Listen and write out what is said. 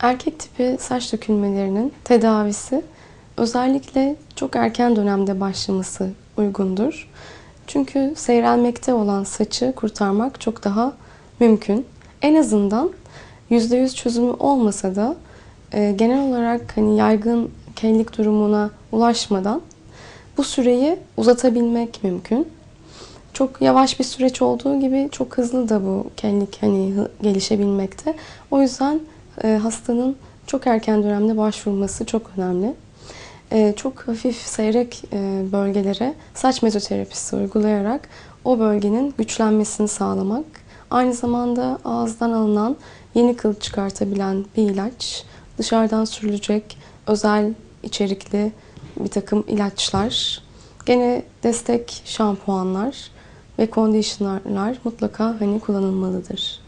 Erkek tipi saç dökülmelerinin tedavisi özellikle çok erken dönemde başlaması uygundur. Çünkü seyrelmekte olan saçı kurtarmak çok daha mümkün. En azından %100 çözümü olmasa da e, genel olarak hani yaygın kellik durumuna ulaşmadan bu süreyi uzatabilmek mümkün. Çok yavaş bir süreç olduğu gibi çok hızlı da bu kellik hani gelişebilmekte. O yüzden hastanın çok erken dönemde başvurması çok önemli. E, çok hafif seyrek e, bölgelere saç mezoterapisi uygulayarak o bölgenin güçlenmesini sağlamak. Aynı zamanda ağızdan alınan yeni kıl çıkartabilen bir ilaç, dışarıdan sürülecek özel içerikli bir takım ilaçlar, gene destek şampuanlar ve conditionerlar mutlaka hani kullanılmalıdır.